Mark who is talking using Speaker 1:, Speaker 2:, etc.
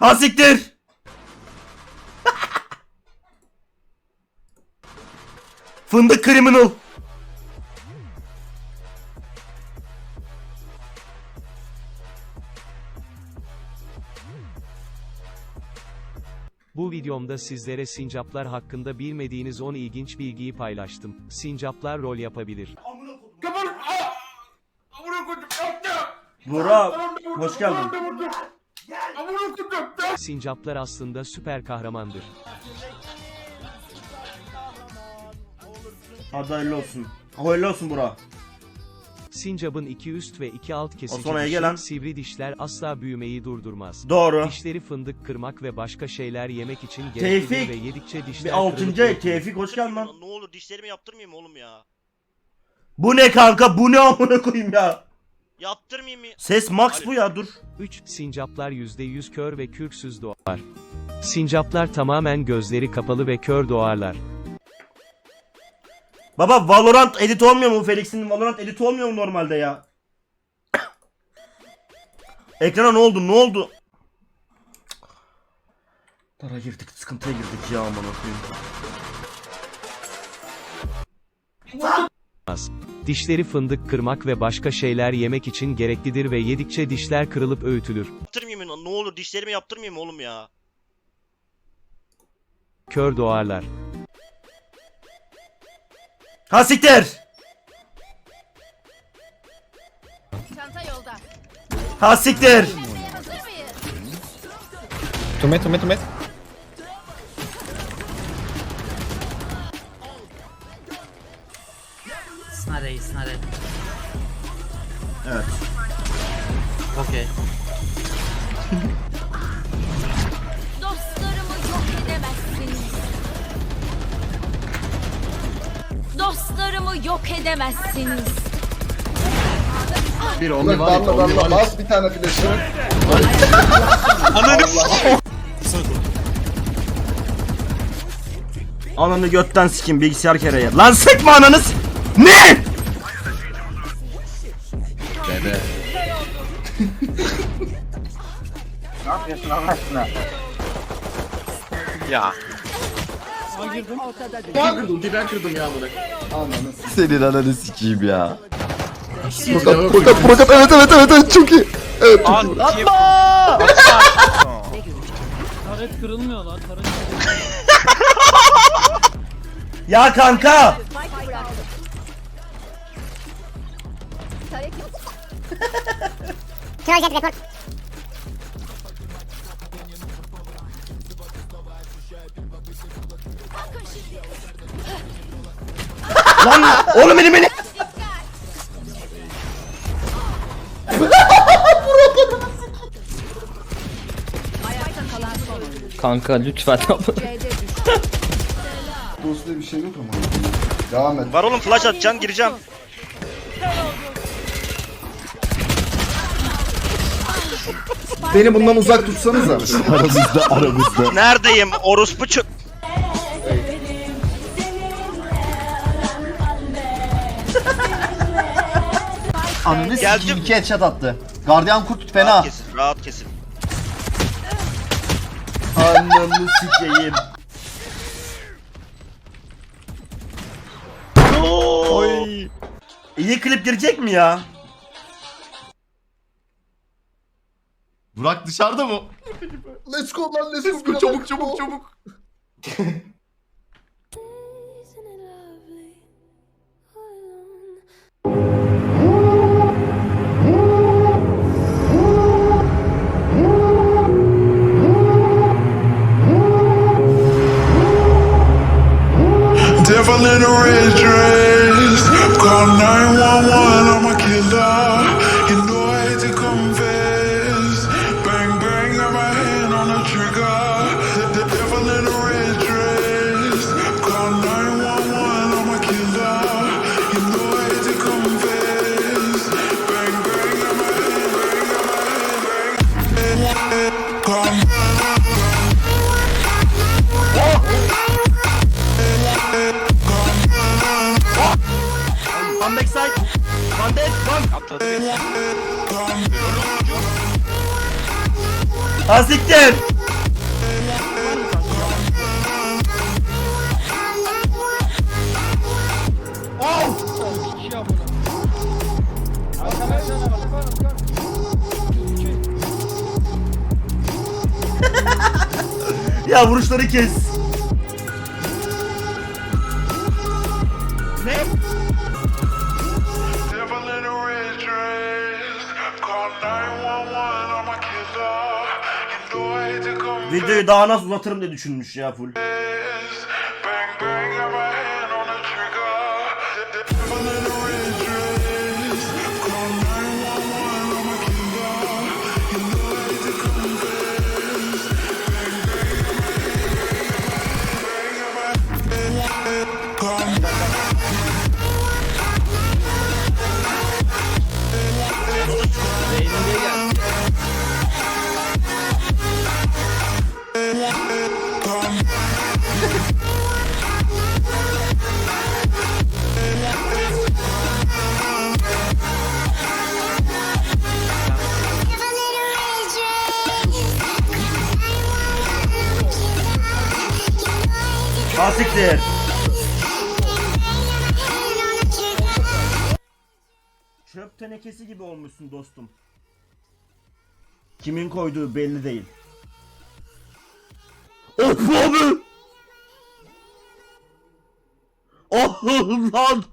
Speaker 1: Ha siktir. Fındık criminal.
Speaker 2: Bu videomda sizlere sincaplar hakkında bilmediğiniz 10 ilginç bilgiyi paylaştım. Sincaplar rol yapabilir.
Speaker 1: Burak hoş geldin.
Speaker 2: Sincaplar aslında süper kahramandır.
Speaker 1: Hadi hayırlı olsun. Hayırlı olsun Burak.
Speaker 2: Sincapın iki üst ve iki alt kesici
Speaker 1: sonra
Speaker 2: dişi,
Speaker 1: gelen-
Speaker 2: sivri dişler asla büyümeyi durdurmaz.
Speaker 1: Doğru.
Speaker 2: Dişleri fındık kırmak ve başka şeyler yemek için
Speaker 1: Tevfik,
Speaker 2: gereklidir ve yedikçe dişler
Speaker 1: Bir altıncı ay. Tevfik hoş geldin lan.
Speaker 3: Ne olur dişlerimi yaptırmayayım oğlum ya.
Speaker 1: Bu ne kanka bu ne amına koyayım ya.
Speaker 3: Yaptırmayayım mı?
Speaker 1: Ses max bu ya dur.
Speaker 2: 3. Sincaplar %100 kör ve kürksüz doğar. Sincaplar tamamen gözleri kapalı ve kör doğarlar.
Speaker 1: Baba Valorant edit olmuyor mu Felix'in Valorant edit olmuyor mu normalde ya? Ekrana ne oldu ne oldu? Dara girdik sıkıntıya girdik ya aman koyayım.
Speaker 2: Dişleri fındık kırmak ve başka şeyler yemek için gereklidir ve yedikçe dişler kırılıp öğütülür.
Speaker 3: Yaptırmayayım mı? Ne olur dişlerimi yaptırmayayım oğlum ya.
Speaker 2: Kör doğarlar.
Speaker 1: Ha siktir.
Speaker 4: Çanta yolda.
Speaker 1: Ha siktir.
Speaker 4: Mıyız?
Speaker 5: Tumet tumet tumet.
Speaker 6: Snare, snare.
Speaker 1: Evet.
Speaker 6: Okey.
Speaker 4: Dostlarımı yok edemezsiniz. Dostlarımı yok edemezsiniz.
Speaker 7: Bir only var, only var. Bas bir tane flash'ı.
Speaker 1: Ananı götten sikim bilgisayar kereye. Lan sıkma ananı s- Ne?
Speaker 7: Ben kırdım, ben kırdım ya bunu. Anladın.
Speaker 5: Senin ananı sikeyim ya.
Speaker 7: Prokat,
Speaker 5: Prokat prokat evet evet evet evet çok iyi. Evet çok iyi.
Speaker 8: Taret kırılmıyor lan. Taret
Speaker 1: Ya kanka. Lan oğlum benim beni.
Speaker 5: Kanka lütfen
Speaker 7: Dostluğu bir şey yok ama. Devam et.
Speaker 3: Var oğlum flash atacaksın gireceğim.
Speaker 7: Beni bundan uzak tutsanıza.
Speaker 5: aramızda aramızda.
Speaker 3: Neredeyim? Orospu çö...
Speaker 5: Ananı
Speaker 3: Geldim.
Speaker 5: sikeyim iki headshot attı. Gardiyan kurt
Speaker 3: Rahat
Speaker 5: fena.
Speaker 3: kesin, rahat kesin.
Speaker 1: Ananı sikeyim.
Speaker 3: Oy.
Speaker 1: İyi klip girecek mi ya?
Speaker 5: Burak dışarıda mı?
Speaker 7: Let's go lan let's go. Çabuk çabuk çabuk.
Speaker 9: generation.
Speaker 1: One backside. One dead. One.
Speaker 8: İki.
Speaker 1: Ya vuruşları kes.
Speaker 9: Devil
Speaker 1: Videoyu daha nasıl uzatırım diye düşünmüş ya full. Ha siktir. Çöp tenekesi gibi olmuşsun dostum. Kimin koyduğu belli değil. Of abi! Oh lan!